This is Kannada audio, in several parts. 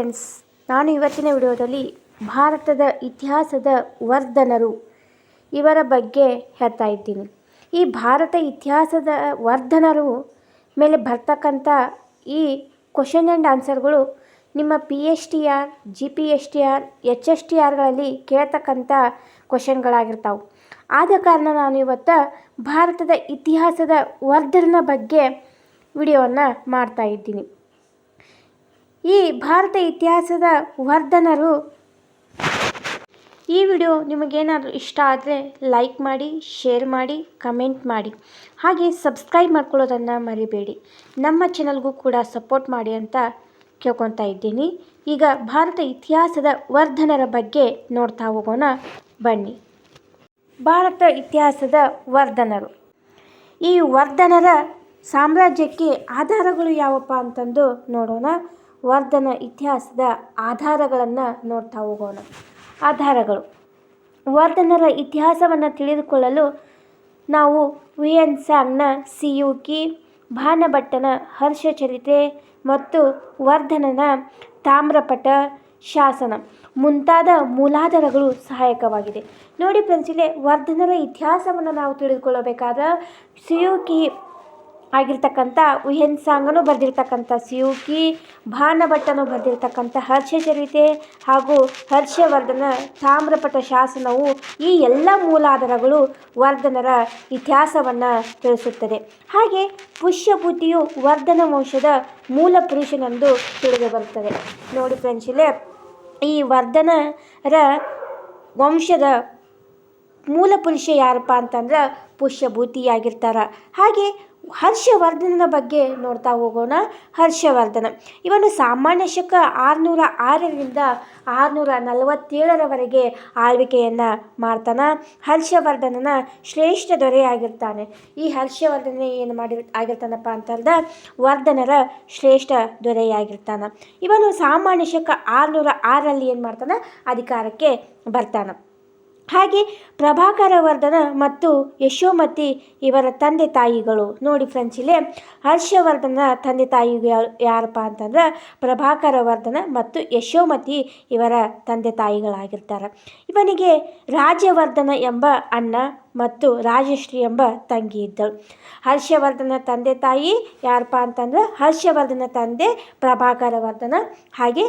ಫ್ರೆಂಡ್ಸ್, ನಾನು ಇವತ್ತಿನ ವಿಡಿಯೋದಲ್ಲಿ ಭಾರತದ ಇತಿಹಾಸದ ವರ್ಧನರು ಇವರ ಬಗ್ಗೆ ಹೇಳ್ತಾ ಇದ್ದೀನಿ. ಈ ಭಾರತ ಇತಿಹಾಸದ ವರ್ಧನರು ಮೇಲೆ ಬರ್ತಕ್ಕಂಥ ಈ ಕ್ವಶನ್ ಆ್ಯಂಡ್ ಆನ್ಸರ್ಗಳು ನಿಮ್ಮ P H T R G P H T R H S T ಆರ್ಗಳಲ್ಲಿ ಕೇಳ್ತಕ್ಕಂಥ ಕ್ವಶನ್ಗಳಾಗಿರ್ತಾವೆ ಆದ ಕಾರಣ ನಾನು ಇವತ್ತು ಭಾರತದ ಇತಿಹಾಸದ ವರ್ಧನ ಬಗ್ಗೆ ವಿಡಿಯೋವನ್ನು ಮಾಡ್ತಾ ಇದ್ದೀನಿ. ಈ ಭಾರತ ಇತಿಹಾಸದ ವರ್ಧನರು. ಈ ವಿಡಿಯೋ ನಿಮಗೇನಾದರೂ ಇಷ್ಟ ಆದರೆ ಲೈಕ್ ಮಾಡಿ ಶೇರ್ ಮಾಡಿ ಕಮೆಂಟ್ ಮಾಡಿ. ಹಾಗೆ ಸಬ್ಸ್ಕ್ರೈಬ್ ಮಾಡ್ಕೊಳ್ಳೋದನ್ನು ಮರಿಬೇಡಿ. ನಮ್ಮ ಚಾನಲ್ಗೂ ಕೂಡ ಸಪೋರ್ಟ್ ಮಾಡಿ ಅಂತ ಕೇಳ್ಕೊತಾ ಇದ್ದೀನಿ. ಈಗ ಭಾರತ ಇತಿಹಾಸದ ವರ್ಧನರ ಬಗ್ಗೆ ನೋಡ್ತಾ ಹೋಗೋಣ. ಬನ್ನಿ. ಭಾರತ ಇತಿಹಾಸದ ವರ್ಧನರು. ಈ ವರ್ಧನರ ಸಾಮ್ರಾಜ್ಯಕ್ಕೆ ಆಧಾರಗಳು ಯಾವಪ್ಪ ಅಂತಂದು ನೋಡೋಣ. ವರ್ಧನ ಇತಿಹಾಸದ ಆಧಾರಗಳನ್ನು ನೋಡ್ತಾ ಹೋಗೋಣ. ಆಧಾರಗಳು. ವರ್ಧನರ ಇತಿಹಾಸವನ್ನು ತಿಳಿದುಕೊಳ್ಳಲು ನಾವು ವಿ. ಎನ್. ಸಾಂಗ್ನ ಸಿಯುಕಿ ಭಾನಭಟ್ಟನ ಹರ್ಷಚರಿತೆ ಮತ್ತು ವರ್ಧನನ ತಾಮ್ರಪಟ ಶಾಸನ ಮುಂತಾದ ಮೂಲಾಧಾರಗಳು ಸಹಾಯಕವಾಗಿದೆ. ನೋಡಿ ಇಲ್ಲಿ ವರ್ಧನರ ಇತಿಹಾಸವನ್ನು ನಾವು ತಿಳಿದುಕೊಳ್ಳಬೇಕಾದ್ರೆ ಸಿಯುಕಿ ಆಗಿರ್ತಕ್ಕಂಥ ಉಹೆನ್ ಸಾಂಗನ್ನು ಬರೆದಿರ್ತಕ್ಕಂಥ ಸಿಯುಕಿ, ಭಾನಭಟ್ಟನು ಬರೆದಿರ್ತಕ್ಕಂಥ ಹರ್ಷಚರಿತೆ ಹಾಗೂ ಹರ್ಷವರ್ಧನ ತಾಮ್ರಪಟ ಶಾಸನವು ಈ ಎಲ್ಲ ಮೂಲಾಧಾರಗಳು ವರ್ಧನರ ಇತಿಹಾಸವನ್ನು ತಿಳಿಸುತ್ತದೆ. ಹಾಗೆ ಪುಷ್ಯಭೂತಿಯು ವರ್ಧನ ವಂಶದ ಮೂಲ ಪುರುಷನೆಂದು ತಿಳಿದು ಬರುತ್ತದೆ. ನೋಡಿ ಫ್ರೆಂಡ್ಸ್ ಈ ವರ್ಧನರ ವಂಶದ ಮೂಲ ಪುರುಷ ಯಾರಪ್ಪ ಅಂತಂದ್ರೆ ಪುಷ್ಯಭೂತಿಯಾಗಿರ್ತಾರೆ. ಹಾಗೆ ಹರ್ಷವರ್ಧನನ ಬಗ್ಗೆ ನೋಡ್ತಾ ಹೋಗೋಣ. ಹರ್ಷವರ್ಧನ. ಇವನು ಸಾಮಾನ್ಯ ಶಕ ಆರುನೂರ ಆರರಿಂದ ಆರುನೂರ ನಲವತ್ತೇಳರವರೆಗೆ ಆಳ್ವಿಕೆಯನ್ನು ಮಾಡ್ತಾನ. ಹರ್ಷವರ್ಧನನ ಶ್ರೇಷ್ಠ ದೊರೆಯಾಗಿರ್ತಾನೆ ಈ ಹರ್ಷವರ್ಧನ ಏನು ಮಾಡಿ ಆಗಿರ್ತಾನಪ್ಪ ಅಂತಂದ್ರೆ ವರ್ಧನರ ಶ್ರೇಷ್ಠ ದೊರೆಯಾಗಿರ್ತಾನೆ. ಇವನು ಸಾಮಾನ್ಯ ಶಕ ಆರುನೂರ ಆರರಲ್ಲಿ ಏನು ಮಾಡ್ತಾನೆ? ಅಧಿಕಾರಕ್ಕೆ ಬರ್ತಾನೆ. ಹಾಗೆ ಪ್ರಭಾಕರ ವರ್ಧನ ಮತ್ತು ಯಶೋಮತಿ ಇವರ ತಂದೆ ತಾಯಿಗಳು. ನೋಡಿ ಫ್ರೆಂಡ್ಸ್ ಇಲ್ಲಿ ಹರ್ಷವರ್ಧನ ತಂದೆ ತಾಯಿ ಯಾರಪ್ಪ ಅಂತಂದ್ರೆ ಪ್ರಭಾಕರ ವರ್ಧನ ಮತ್ತು ಯಶೋಮತಿ ಇವರ ತಂದೆ ತಾಯಿಗಳಾಗಿರ್ತಾರೆ. ಇವನಿಗೆ ರಾಜ್ಯವರ್ಧನ ಎಂಬ ಅಣ್ಣ ಮತ್ತು ರಾಜಶ್ರೀ ಎಂಬ ತಂಗಿ ಇದ್ದಳು. ಹರ್ಷವರ್ಧನ ತಂದೆ ತಾಯಿ ಯಾರಪ್ಪ ಅಂತಂದ್ರೆ ಹರ್ಷವರ್ಧನ ತಂದೆ ಪ್ರಭಾಕರ ವರ್ಧನ. ಹಾಗೆ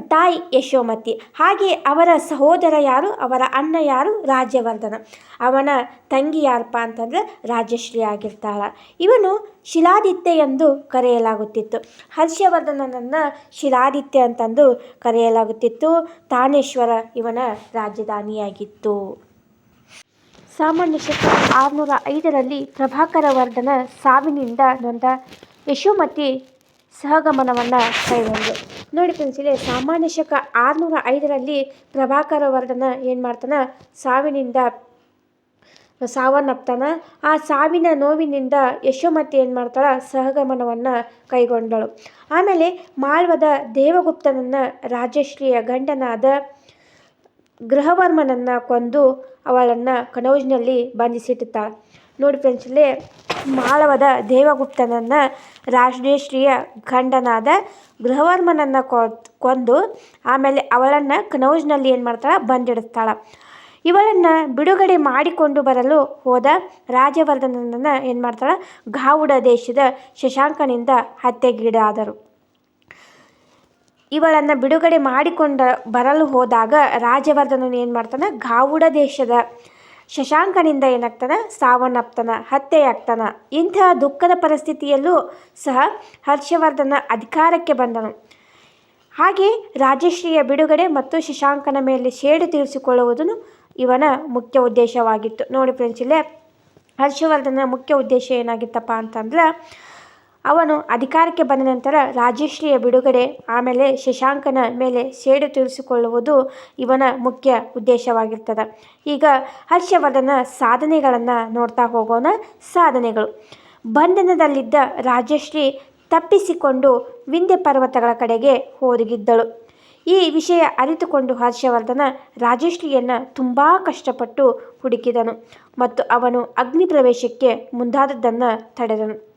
ತಾಯಿ ಯಶೋಮತಿ. ಹಾಗೆ ಅವರ ಸಹೋದರ ಯಾರು? ಅವರ ಅಣ್ಣ ಯಾರು? ರಾಜ್ಯವರ್ಧನ. ಅವನ ತಂಗಿ ಯಾರಪ್ಪ ಅಂತಂದ್ರೆ ರಾಜಶ್ರೀ ಆಗಿರ್ತಾಳ. ಇವನು ಶಿಲಾದಿತ್ಯ ಎಂದು ಕರೆಯಲಾಗುತ್ತಿತ್ತು. ಹರ್ಷವರ್ಧನನನ್ನು ಶಿಲಾದಿತ್ಯ ಅಂತಂದು ಕರೆಯಲಾಗುತ್ತಿತ್ತು. ತಾನೇಶ್ವರ ಇವನ ರಾಜಧಾನಿಯಾಗಿತ್ತು. ಸಾಮಾನ್ಯ ಶಕ ಆರುನೂರ ಐದರಲ್ಲಿ ಪ್ರಭಾಕರ ವರ್ಧನ ಸಾವಿನಿಂದ ನೊಂದ ಯಶೋಮತಿ ಸಹಗಮನವನ್ನು ಕೈಗೊಂಡು. ನೋಡಿ ಫ್ರೆಂಡ್ಸ್ ಇಲ್ಲಿ ಸಾಮಾನ್ಯ ಶಕ ಆರುನೂರ ಐದರಲ್ಲಿ ಪ್ರಭಾಕರ ವರ್ಧನ ಏನು ಮಾಡ್ತಾನೆ? ಸಾವಿನಿಂದ ಸಾವನ್ನಪ್ತಾನ. ಆ ಸಾವಿನ ನೋವಿನಿಂದ ಯಶೋಮತಿ ಏನು ಮಾಡ್ತಾಳೆ? ಸಹಗಮನವನ್ನು ಕೈಗೊಂಡಳು. ಆಮೇಲೆ ಮಾಳ್ವದ ದೇವಗುಪ್ತನನ್ನು ರಾಜಶ್ರೀಯ ಗಂಡನಾದ ಗೃಹವರ್ಮನನ್ನು ಕೊಂದು ಅವಳನ್ನು ಕನೌಜ್ನಲ್ಲಿ ಬಂಧಿಸಿಟ್ಟುತ್ತಾಳೆ ನೋಡಿ ಫ್ರೆಂಡ್ಸ್ ಇಲ್ಲಿ ಮಾಳವದ ದೇವಗುಪ್ತನನ್ನು ರಾಜಶ್ರೀಯ ಗಂಡನಾದ ಗೃಹವರ್ಮನನ್ನು ಕೊಂದು ಆಮೇಲೆ ಅವಳನ್ನು ಕನೌಜ್ನಲ್ಲಿ ಏನು ಮಾಡ್ತಾಳೆ? ಬಂದಿಡ್ತಾಳೆ ಇವಳನ್ನು ಬಿಡುಗಡೆ ಮಾಡಿಕೊಂಡು ಬರಲು ಹೋದ ರಾಜವರ್ಧನನನ್ನು ಏನು ಮಾಡ್ತಾಳೆ? ಗಾವುಡ ದೇಶದ ಶಶಾಂಕನಿಂದ ಹತ್ಯೆಗೀಡಾದರು. ಇವಳನ್ನು ಬಿಡುಗಡೆ ಮಾಡಿಕೊಂಡ ಬರಲು ಹೋದಾಗ ರಾಜವರ್ಧನನು ಏನು ಮಾಡ್ತಾನೆ? ಗಾವುಡ ದೇಶದ ಶಶಾಂಕನಿಂದ ಏನಾಗ್ತಾನೆ? ಸಾವನ್ನಪ್ತಾನ, ಹತ್ಯೆಯಾಗ್ತಾನ. ಇಂತಹ ದುಃಖದ ಪರಿಸ್ಥಿತಿಯಲ್ಲೂ ಸಹ ಹರ್ಷವರ್ಧನ ಅಧಿಕಾರಕ್ಕೆ ಬಂದನು. ಹಾಗೆ ರಾಜಶ್ರೀಯ ಬಿಡುಗಡೆ ಮತ್ತು ಶಶಾಂಕನ ಮೇಲೆ ಸೇಡು ತೀರಿಸಿಕೊಳ್ಳುವುದನ್ನು ಇವನ ಮುಖ್ಯ ಉದ್ದೇಶವಾಗಿತ್ತು. ನೋಡಿ ಫ್ರೆಂಡ್ಸ್ ಇಲ್ಲೇ, ಹರ್ಷವರ್ಧನ ಮುಖ್ಯ ಉದ್ದೇಶ ಏನಾಗಿತ್ತಪ್ಪ ಅಂತಂದ್ರೆ ಅವನು ಅಧಿಕಾರಕ್ಕೆ ಬಂದ ನಂತರ ರಾಜಶ್ರೀಯ ಬಿಡುಗಡೆ, ಆಮೇಲೆ ಶಶಾಂಕನ ಮೇಲೆ ಸೇಡು ತೀರಿಸಿಕೊಳ್ಳುವುದು ಇವನ ಮುಖ್ಯ ಉದ್ದೇಶವಾಗಿರ್ತದೆ. ಈಗ ಹರ್ಷವರ್ಧನ ಸಾಧನೆಗಳನ್ನು ನೋಡ್ತಾ ಹೋಗೋಣ. ಸಾಧನೆಗಳು. ಬಂಧನದಲ್ಲಿದ್ದ ರಾಜಶ್ರೀ ತಪ್ಪಿಸಿಕೊಂಡು ವಿಂಧ್ಯ ಪರ್ವತಗಳ ಕಡೆಗೆ ಹೋಗಿದ್ದಳು ಈ ವಿಷಯ ಅರಿತುಕೊಂಡು ಹರ್ಷವರ್ಧನ ರಾಜಶ್ರೀಯನ್ನು ತುಂಬ ಕಷ್ಟಪಟ್ಟು ಹುಡುಕಿದನು ಮತ್ತು ಅವನು ಅಗ್ನಿ ಪ್ರವೇಶಕ್ಕೆ ಮುಂದಾದದ್ದನ್ನು ತಡೆದನು.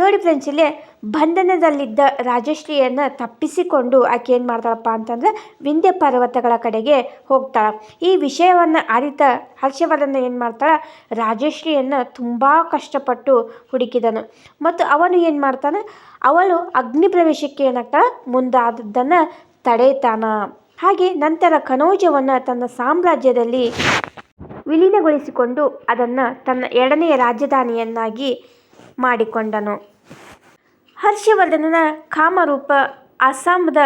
ನೋಡಿ ಫ್ರೆಂಡ್ಸ್ ಇಲ್ಲಿ ಬಂಧನದಲ್ಲಿದ್ದ ರಾಜಶ್ರೀಯನ್ನು ತಪ್ಪಿಸಿಕೊಂಡು ಆಕೆ ಏನು ಮಾಡ್ತಾಳಪ್ಪ ಅಂತಂದ್ರೆ ವಿಂಧ್ಯ ಪರ್ವತಗಳ ಕಡೆಗೆ ಹೋಗ್ತಾಳೆ. ಈ ವಿಷಯವನ್ನು ಅರಿತ ಹರ್ಷವರ್ಧನ ಏನು ಮಾಡ್ತಾಳೆ? ರಾಜಶ್ರೀಯನ್ನು ತುಂಬ ಕಷ್ಟಪಟ್ಟು ಹುಡುಕಿದನು. ಮತ್ತು ಅವನು ಏನು ಮಾಡ್ತಾನೆ? ಅವಳು ಅಗ್ನಿ ಪ್ರವೇಶಕ್ಕೆ ಏನಾಗ್ತಾಳೆ? ಮುಂದಾದದ್ದನ್ನು ತಡೆತಾನ. ಹಾಗೆ ನಂತರ ಕನೋಜವನ್ನು ತನ್ನ ಸಾಮ್ರಾಜ್ಯದಲ್ಲಿ ವಿಲೀನಗೊಳಿಸಿಕೊಂಡು ಅದನ್ನು ತನ್ನ ಎರಡನೆಯ ರಾಜಧಾನಿಯನ್ನಾಗಿ ಮಾಡಿಕೊಂಡನು. ಹರ್ಷವರ್ಧನನ ಕಾಮರೂಪ ಅಸ್ಸಾಂದ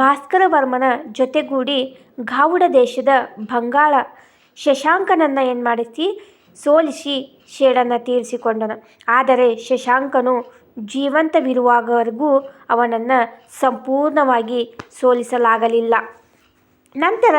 ಭಾಸ್ಕರವರ್ಮನ ಜೊತೆಗೂಡಿ ಗಾವುಡ ದೇಶದ ಬಂಗಾಳ ಶಶಾಂಕನನ್ನು ಏನು ಮಾಡಿಸಿ ಸೋಲಿಸಿ ಶೇಡನ್ನು ತೀರಿಸಿಕೊಂಡನು. ಆದರೆ ಶಶಾಂಕನು ಜೀವಂತವಿರುವಾಗವರೆಗೂ ಅವನನ್ನು ಸಂಪೂರ್ಣವಾಗಿ ಸೋಲಿಸಲಾಗಲಿಲ್ಲ. ನಂತರ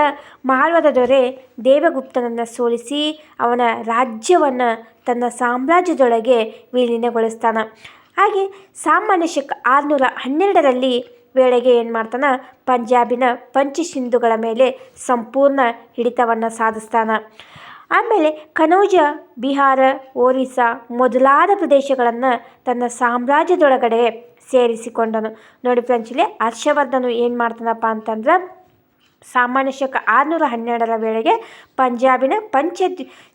ಮಾಳ್ವದ ದೊರೆ ದೇವಗುಪ್ತನನ್ನು ಸೋಲಿಸಿ ಅವನ ರಾಜ್ಯವನ್ನು ತನ್ನ ಸಾಮ್ರಾಜ್ಯದೊಳಗೆ ವಿಲೀನಗೊಳಿಸ್ತಾನೆ. ಹಾಗೆ ಸಾಮಾನ್ಯ ಶಕ್ ಆರುನೂರ ಹನ್ನೆರಡರಲ್ಲಿ ವೇಳೆಗೆ ಏನು ಮಾಡ್ತಾನೆ? ಪಂಜಾಬಿನ ಪಂಚಸಿಂಧುಗಳ ಮೇಲೆ ಸಂಪೂರ್ಣ ಹಿಡಿತವನ್ನು ಸಾಧಿಸ್ತಾನೆ. ಆಮೇಲೆ ಕನೌಜ, ಬಿಹಾರ, ಒರಿಸ್ಸಾ ಮೊದಲಾದ ಪ್ರದೇಶಗಳನ್ನು ತನ್ನ ಸಾಮ್ರಾಜ್ಯದೊಳಗಡೆ ಸೇರಿಸಿಕೊಂಡನು. ನೋಡಿ ಇಲ್ಲಿ ಹರ್ಷವರ್ಧನು ಏನು ಮಾಡ್ತಾನಪ್ಪ ಅಂತಂದ್ರೆ ಸಾಮಾನ್ಯ ಶಕ ಆರುನೂರ ಹನ್ನೆರಡರ ವೇಳೆಗೆ ಪಂಜಾಬಿನ ಪಂಚ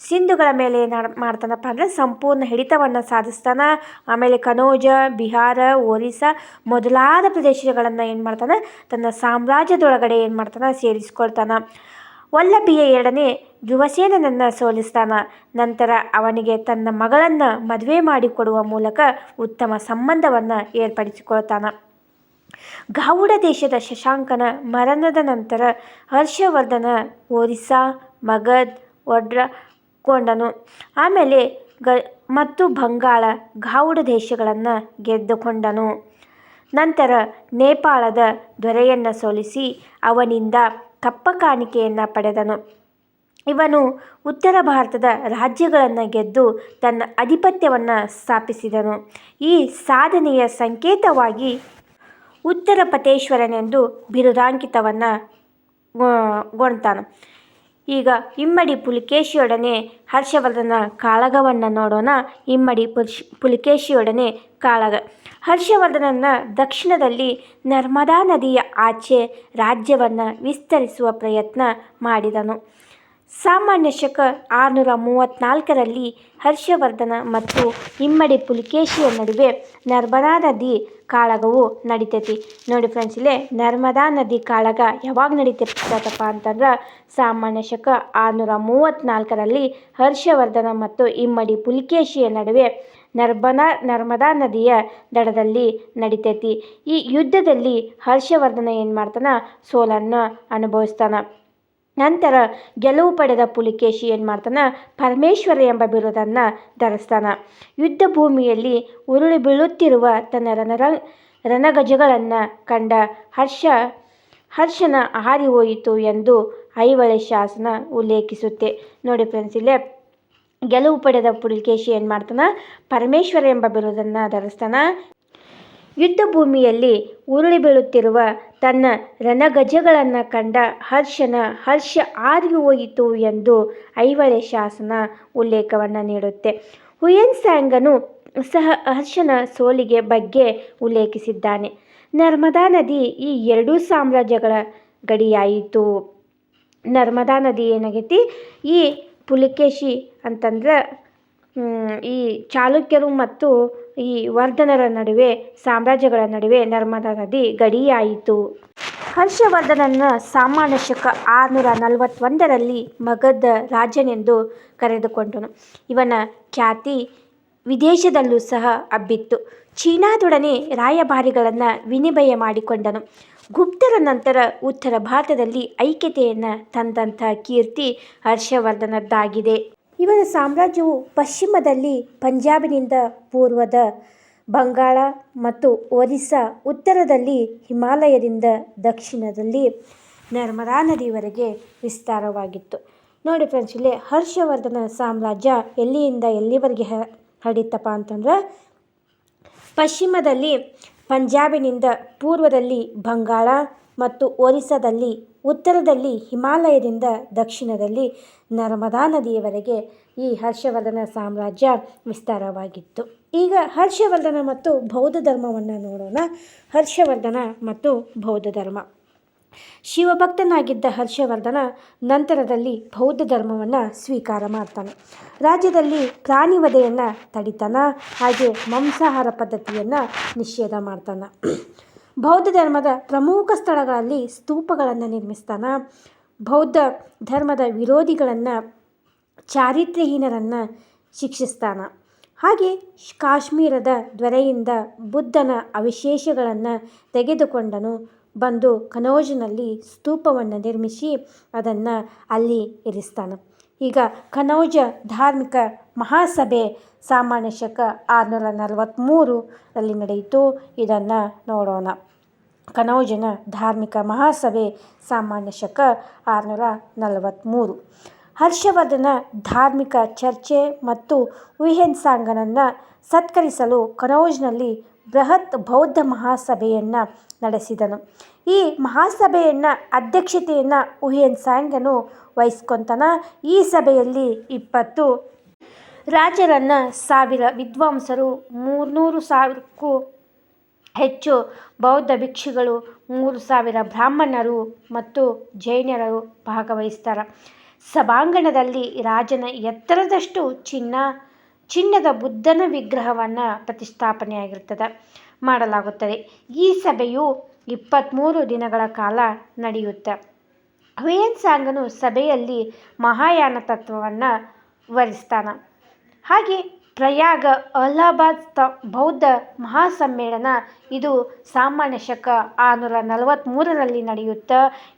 ಸಿಂಧುಗಳ ಮೇಲೆ ಏನು ಮಾಡ್ತಾನಪ್ಪ ಅಂದರೆ ಸಂಪೂರ್ಣ ಹಿಡಿತವನ್ನು ಸಾಧಿಸ್ತಾನೆ. ಆಮೇಲೆ ಕನೋಜ, ಬಿಹಾರ, ಒರಿಸ್ಸಾ ಮೊದಲಾದ ಪ್ರದೇಶಗಳನ್ನು ಏನು ಮಾಡ್ತಾನೆ? ತನ್ನ ಸಾಮ್ರಾಜ್ಯದೊಳಗಡೆ ಏನು ಮಾಡ್ತಾನೆ? ಸೇರಿಸ್ಕೊಳ್ತಾನೆ. ವಲ್ಲಭಿಯ ಎರಡನೇ ಯುವಸೇನನನ್ನು ಸೋಲಿಸ್ತಾನ. ನಂತರ ಅವನಿಗೆ ತನ್ನ ಮಗಳನ್ನು ಮದುವೆ ಮಾಡಿಕೊಡುವ ಮೂಲಕ ಉತ್ತಮ ಸಂಬಂಧವನ್ನು ಏರ್ಪಡಿಸಿಕೊಳ್ತಾನೆ. ಗಾವುಡ ದೇಶದ ಶಶಾಂಕನ ಮರಣದ ನಂತರ ಹರ್ಷವರ್ಧನ, ಒರಿಸ್ಸಾ ಮಗಧ್ ಒಡ್ರಗೊಂಡನು ಆಮೇಲೆ ಗ ಮತ್ತು ಬಂಗಾಳ ಗಾವುಡ ದೇಶಗಳನ್ನು ಗೆದ್ದುಕೊಂಡನು. ನಂತರ ನೇಪಾಳದ ದೊರೆಯನ್ನು ಸೋಲಿಸಿ ಅವನಿಂದ ಕಪ್ಪ ಕಾಣಿಕೆಯನ್ನು ಪಡೆದನು. ಇವನು ಉತ್ತರ ಭಾರತದ ರಾಜ್ಯಗಳನ್ನು ಗೆದ್ದು ತನ್ನ ಅಧಿಪತ್ಯವನ್ನು ಸ್ಥಾಪಿಸಿದನು. ಈ ಸಾಧನೆಯ ಸಂಕೇತವಾಗಿ ಉತ್ತರ ಪತೇಶ್ವರನೆಂದು ಬಿರುದಾಂಕಿತವನ್ನು ಗೊಂಡ್ತಾನೆ ಈಗ ಇಮ್ಮಡಿ ಪುಲಿಕೇಶಿಯೊಡನೆ ಹರ್ಷವರ್ಧನ ಕಾಳಗವನ್ನು ನೋಡೋಣ. ಇಮ್ಮಡಿ ಪುಲಿಕೇಶಿಯೊಡನೆ ಕಾಳಗ. ಹರ್ಷವರ್ಧನನ ದಕ್ಷಿಣದಲ್ಲಿ ನರ್ಮದಾ ನದಿಯ ಆಚೆ ರಾಜ್ಯವನ್ನು ವಿಸ್ತರಿಸುವ ಪ್ರಯತ್ನ ಮಾಡಿದನು. ಸಾಮಾನ್ಯ ಶಕ ಆರುನೂರ ಮೂವತ್ತ್ನಾಲ್ಕರಲ್ಲಿ ಹರ್ಷವರ್ಧನ ಮತ್ತು ಇಮ್ಮಡಿ ಪುಲಿಕೇಶಿಯ ನಡುವೆ ನರ್ಮದಾ ನದಿ ಕಾಳಗವು ನಡಿತೈತಿ. ನೋಡಿ ಫ್ರೆಂಡ್ಸ್ ಇಲ್ಲೇ ನರ್ಮದಾ ನದಿ ಕಾಳಗ ಯಾವಾಗ ನಡೀತಿರ್ತದಪ್ಪ ಅಂತಂದ್ರೆ ಸಾಮಾನ್ಯ ಶಕ ಆರುನೂರ ಮೂವತ್ತ್ನಾಲ್ಕರಲ್ಲಿ ಹರ್ಷವರ್ಧನ ಮತ್ತು ಇಮ್ಮಡಿ ಪುಲಿಕೇಶಿಯ ನಡುವೆ ನರ್ಮದಾ ನರ್ಮದಾ ನದಿಯ ದಡದಲ್ಲಿ ನಡಿತೈತಿ. ಈ ಯುದ್ಧದಲ್ಲಿ ಹರ್ಷವರ್ಧನ ಏನು ಮಾಡ್ತಾನೆ? ಸೋಲನ್ನು ಅನುಭವಿಸ್ತಾನೆ. ನಂತರ ಗೆಲುವು ಪಡೆದ ಪುಲಿಕೇಶಿ ಏನು ಮಾಡ್ತಾನೆ ಪರಮೇಶ್ವರ ಎಂಬ ಬಿರುದನ್ನು ಧರಿಸ್ತಾನೆ. ಯುದ್ಧ ಭೂಮಿಯಲ್ಲಿ ಉರುಳಿ ಬೀಳುತ್ತಿರುವ ತನ್ನ ರಣರ, ರಣಗಜಗಳನ್ನು ಕಂಡ ಹರ್ಷ, ಹರ್ಷನ ಹಾರಿ ಹೋಯಿತು ಎಂದು ಐವಳೆ ಶಾಸನ ಉಲ್ಲೇಖಿಸುತ್ತೆ. ನೋಡಿ ಫ್ರೆಂಡ್ಸ್ ಇಲ್ಲೇ ಗೆಲುವು ಪಡೆದ ಪುಲಿಕೇಶಿ ಏನು ಮಾಡ್ತಾನೆ ಪರಮೇಶ್ವರ ಎಂಬ ಬಿರುದನ್ನು ಧರಿಸ್ತಾನೆ. ಯುದ್ಧ ಭೂಮಿಯಲ್ಲಿ ಉರುಳಿ ಬೀಳುತ್ತಿರುವ ತನ್ನ ರಣಗಜಗಳನ್ನು ಕಂಡ ಹರ್ಷನ ಹರ್ಷ ಆರಿ ಹೋಯಿತು ಎಂದು ಐವಳೆ ಶಾಸನ ಉಲ್ಲೇಖವನ್ನು ನೀಡುತ್ತೆ. ಹುಯೆನ್ ಸ್ಯಾಂಗನು ಸಹ ಹರ್ಷನ ಸೋಲಿಗೆ ಬಗ್ಗೆ ಉಲ್ಲೇಖಿಸಿದ್ದಾನೆ. ನರ್ಮದಾ ನದಿ ಈ ಎರಡೂ ಸಾಮ್ರಾಜ್ಯಗಳ ಗಡಿಯಾಯಿತು. ನರ್ಮದಾ ನದಿ ಏನಾಗೈತಿ? ಈ ಪುಲಿಕೇಶಿ ಅಂತಂದ್ರೆ ಈ ಚಾಲುಕ್ಯರು ಮತ್ತು ಈ ವರ್ಧನರ ನಡುವೆ, ಸಾಮ್ರಾಜ್ಯಗಳ ನಡುವೆ ನರ್ಮದಾ ನದಿ ಗಡಿಯಾಯಿತು. ಹರ್ಷವರ್ಧನನ ಸಾಮಾನ್ಯ ಶಕ ಆರುನೂರ ನಲವತ್ತೊಂದರಲ್ಲಿ ಮಗಧ ರಾಜನೆಂದು ಕರೆದುಕೊಂಡನು. ಇವನ ಖ್ಯಾತಿ ವಿದೇಶದಲ್ಲೂ ಸಹ ಹಬ್ಬಿತ್ತು. ಚೀನಾದೊಡನೆ ರಾಯಭಾರಿಗಳನ್ನು ವಿನಿಮಯ ಮಾಡಿಕೊಂಡನು. ಗುಪ್ತರ ನಂತರ ಉತ್ತರ ಭಾರತದಲ್ಲಿ ಐಕ್ಯತೆಯನ್ನು ತಂದಂಥ ಕೀರ್ತಿ ಹರ್ಷವರ್ಧನದ್ದಾಗಿದೆ. ಇವನ ಸಾಮ್ರಾಜ್ಯವು ಪಶ್ಚಿಮದಲ್ಲಿ ಪಂಜಾಬಿನಿಂದ ಪೂರ್ವದ ಬಂಗಾಳ ಮತ್ತು ಒರಿಸ್ಸಾ ಉತ್ತರದಲ್ಲಿ ಹಿಮಾಲಯದಿಂದ ದಕ್ಷಿಣದಲ್ಲಿ ನರ್ಮದಾ ನದಿವರೆಗೆ ವಿಸ್ತಾರವಾಗಿತ್ತು. ನೋಡಿ ಫ್ರೆಂಡ್ಸ್, ಇಲ್ಲಿ ಹರ್ಷವರ್ಧನ ಸಾಮ್ರಾಜ್ಯ ಎಲ್ಲಿಯಿಂದ ಎಲ್ಲಿವರೆಗೆ ಹರಡಿತ್ತಪ್ಪ ಅಂತಂದ್ರೆ, ಪಶ್ಚಿಮದಲ್ಲಿ ಪಂಜಾಬಿನಿಂದ ಪೂರ್ವದಲ್ಲಿ ಬಂಗಾಳ ಮತ್ತು ಒರಿಸ್ಸಾದಲ್ಲಿ, ಉತ್ತರದಲ್ಲಿ ಹಿಮಾಲಯದಿಂದ ದಕ್ಷಿಣದಲ್ಲಿ ನರ್ಮದಾ ನದಿಯವರೆಗೆ ಈ ಹರ್ಷವರ್ಧನ ಸಾಮ್ರಾಜ್ಯ ವಿಸ್ತಾರವಾಗಿತ್ತು. ಈಗ ಹರ್ಷವರ್ಧನ ಮತ್ತು ಬೌದ್ಧ ಧರ್ಮವನ್ನು ನೋಡೋಣ. ಹರ್ಷವರ್ಧನ ಮತ್ತು ಬೌದ್ಧ ಧರ್ಮ. ಶಿವಭಕ್ತನಾಗಿದ್ದ ಹರ್ಷವರ್ಧನ ನಂತರದಲ್ಲಿ ಬೌದ್ಧ ಧರ್ಮವನ್ನು ಸ್ವೀಕಾರ ಮಾಡ್ತಾನೆ. ರಾಜ್ಯದಲ್ಲಿ ಪ್ರಾಣಿ ವಧೆಯನ್ನು ತಡಿತಾನ? ಹಾಗೆ ಮಾಂಸಾಹಾರ ಪದ್ಧತಿಯನ್ನು ನಿಷೇಧ ಮಾಡ್ತಾನೆ. ಬೌದ್ಧ ಧರ್ಮದ ಪ್ರಮುಖ ಸ್ಥಳಗಳಲ್ಲಿ ಸ್ತೂಪಗಳನ್ನು ನಿರ್ಮಿಸ್ತಾನ. ಬೌದ್ಧ ಧರ್ಮದ ವಿರೋಧಿಗಳನ್ನು, ಚಾರಿತ್ರ್ಯಹೀನರನ್ನು ಶಿಕ್ಷಿಸ್ತಾನ. ಹಾಗೆ ಕಾಶ್ಮೀರದ ದೊರೆಯಿಂದ ಬುದ್ಧನ ಅವಶೇಷಗಳನ್ನು ತೆಗೆದುಕೊಂಡನು. ಬಂದು ಕನೌಜ್ನಲ್ಲಿ ಸ್ತೂಪವನ್ನು ನಿರ್ಮಿಸಿ ಅದನ್ನು ಅಲ್ಲಿ ಇರಿಸ್ತಾನೆ. ಈಗ ಕನೌಜ ಧಾರ್ಮಿಕ ಮಹಾಸಭೆ ಸಾಮಾನ್ಯ ಶಕ ಆರುನೂರ ನಲವತ್ತ್ಮೂರರಲ್ಲಿ ನಡೆಯಿತು. ಇದನ್ನು ನೋಡೋಣ. ಕನೌಜನ ಧಾರ್ಮಿಕ ಮಹಾಸಭೆ ಸಾಮಾನ್ಯ ಶಕ ಆರುನೂರ ನಲವತ್ತ್ಮೂರು ಹರ್ಷವರ್ಧನ ಧಾರ್ಮಿಕ ಚರ್ಚೆ ಮತ್ತು ವಿಹೆನ್ಸಾಂಗನನ್ನು ಸತ್ಕರಿಸಲು ಕನೌಜ್ನಲ್ಲಿ ಬೃಹತ್ ಬೌದ್ಧ ಮಹಾಸಭೆಯನ್ನು ನಡೆಸಿದನು. ಈ ಮಹಾಸಭೆಯನ್ನು ಅಧ್ಯಕ್ಷತೆಯನ್ನು ಉಹಿಯನ್ಸಾಂಗನು ವಹಿಸ್ಕೊತಾನ ಈ ಸಭೆಯಲ್ಲಿ ಇಪ್ಪತ್ತು ರಾಜರನ್ನು ಸಾವಿರ ವಿದ್ವಾಂಸರು, ಮೂರ್ನೂರು ಸಾವಿರಕ್ಕೂ ಹೆಚ್ಚು ಬೌದ್ಧ ಭಿಕ್ಷುಗಳು ಮೂರು ಸಾವಿರ ಬ್ರಾಹ್ಮಣರು ಮತ್ತು ಜೈನರು ಭಾಗವಹಿಸ್ತಾರೆ. ಸಭಾಂಗಣದಲ್ಲಿ ರಾಜನ ಎತ್ತರದಷ್ಟು ಚಿನ್ನ, ಚಿನ್ನದ ಬುದ್ಧನ ವಿಗ್ರಹವನ್ನು ಪ್ರತಿಷ್ಠಾಪನೆಯಾಗಿರ್ತದೆ ಮಾಡಲಾಗುತ್ತದೆ. ಈ ಸಭೆಯು ಇಪ್ಪತ್ತ್ಮೂರು ದಿನಗಳ ಕಾಲ ನಡೆಯುತ್ತೆ. ಹುಯೆನ್ಸಾಂಗನು ಸಭೆಯಲ್ಲಿ ಮಹಾಯಾನ ತತ್ವವನ್ನು ವರಿಸ್ತಾನ. ಹಾಗೆ ಪ್ರಯಾಗ ಅಲಹಾಬಾದ್ ತ ಬೌದ್ಧ ಮಹಾಸಮ್ಮೇಳನ ಇದು ಸಾಮಾನ್ಯ ಶಕ. ಆರುನೂರ ನಲವತ್ತ್ಮೂರರಲ್ಲಿ ನಡೆಯುತ್ತ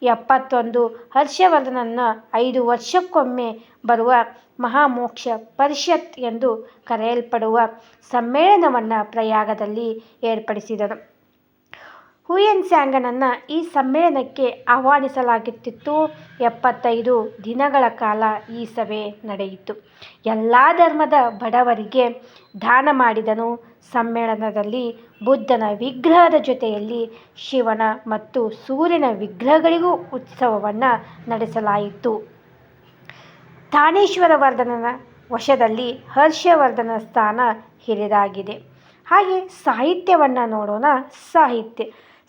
ಎಪ್ಪತ್ತೊಂದು ಹರ್ಷವರ್ಧನನ ಐದು ವರ್ಷಕ್ಕೊಮ್ಮೆ ಬರುವ ಮಹಾಮೋಕ್ಷ ಪರಿಷತ್ ಎಂದು ಕರೆಯಲ್ಪಡುವ ಸಮ್ಮೇಳನವನ್ನು ಪ್ರಯಾಗದಲ್ಲಿ ಏರ್ಪಡಿಸಿದರು. ಹುಯೆನ್ಸಾಂಗನನ್ನು ಈ ಸಮ್ಮೇಳನಕ್ಕೆ ಆಹ್ವಾನಿಸಲಾಗುತ್ತಿತ್ತು. ಎಪ್ಪತ್ತೈದು ದಿನಗಳ ಕಾಲ ಈ ಸಭೆ ನಡೆಯಿತು. ಎಲ್ಲ ಧರ್ಮದ ಬಡವರಿಗೆ ದಾನ ಮಾಡಿದನು. ಸಮ್ಮೇಳನದಲ್ಲಿ ಬುದ್ಧನ ವಿಗ್ರಹದ ಜೊತೆಯಲ್ಲಿ ಶಿವನ ಮತ್ತು ಸೂರ್ಯನ ವಿಗ್ರಹಗಳಿಗೂ ಉತ್ಸವವನ್ನು ನಡೆಸಲಾಯಿತು. ಥಾನೇಶ್ವರವರ್ಧನನ ವಶದಲ್ಲಿ ಹರ್ಷವರ್ಧನ ಸ್ಥಾನ ಹಿರಿದಾಗಿದೆ. ಹಾಗೆ ಸಾಹಿತ್ಯವನ್ನು ನೋಡೋಣ. ಸಾಹಿತ್ಯ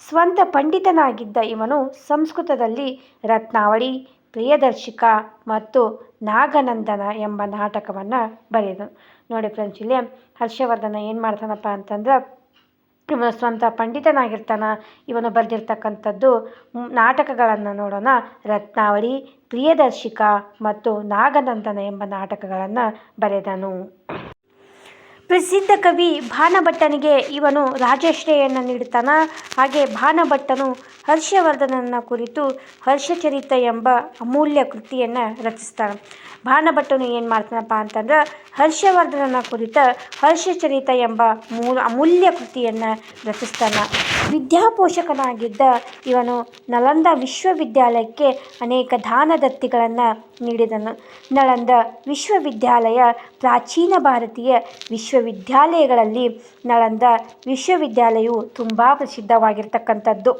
ಸ್ವಂತ ಪಂಡಿತನಾಗಿದ್ದ ಇವನು ಸಂಸ್ಕೃತದಲ್ಲಿ ರತ್ನಾವಳಿ, ಪ್ರಿಯದರ್ಶಿಕ ಮತ್ತು ನಾಗನಂದನ ಎಂಬ ನಾಟಕವನ್ನು ಬರೆದನು ನೋಡಿ ಫ್ರೆಂಡ್ಸ್ ಇಲ್ಲಿ ಹರ್ಷವರ್ಧನ ಏನು ಮಾಡ್ತಾನಪ್ಪ ಅಂತಂದ್ರೆ, ಇವನು ಸ್ವಂತ ಪಂಡಿತನಾಗಿರ್ತಾನ, ಇವನು ಬರೆದಿರ್ತಕ್ಕಂಥದ್ದು ನಾಟಕಗಳನ್ನು ನೋಡೋಣ. ರತ್ನಾವಳಿ, ಪ್ರಿಯದರ್ಶಿಕ ಮತ್ತು ನಾಗನಂದನ ಎಂಬ ನಾಟಕಗಳನ್ನು ಬರೆದನು. ಪ್ರಸಿದ್ಧ ಕವಿ ಭಾನಭಟ್ಟನಿಗೆ ಇವನು ರಾಜಶ್ರೇಯನ್ನು ನೀಡುತ್ತಾನ ಹಾಗೆ ಭಾನಭಟ್ಟನು ಹರ್ಷವರ್ಧನನ ಕುರಿತು ಹರ್ಷಚರಿತ ಎಂಬ ಅಮೂಲ್ಯ ಕೃತಿಯನ್ನು ರಚಿಸ್ತಾನೆ. ಭಾನಭಟ್ಟನು ಏನು ಮಾಡ್ತಾನಪ್ಪ ಅಂತಂದ್ರೆ ಹರ್ಷವರ್ಧನನ ಕುರಿತ ಹರ್ಷಚರಿತ ಎಂಬ ಮೂಲ ಅಮೂಲ್ಯ ಕೃತಿಯನ್ನು ರಚಿಸ್ತಾನ. ವಿದ್ಯಾಪೋಷಕನಾಗಿದ್ದ ಇವನು ನಳಂದ ವಿಶ್ವವಿದ್ಯಾಲಯಕ್ಕೆ ಅನೇಕ ದಾನದತ್ತಿಗಳನ್ನು ನೀಡಿದನು. ನಳಂದ ವಿಶ್ವವಿದ್ಯಾಲಯ ಪ್ರಾಚೀನ ಭಾರತೀಯ ವಿಶ್ವವಿದ್ಯಾಲಯಗಳಲ್ಲಿ ನಳಂದ ವಿಶ್ವವಿದ್ಯಾಲಯವು ತುಂಬ ಪ್ರಸಿದ್ಧವಾಗಿರ್ತಕ್ಕಂಥದ್ದು.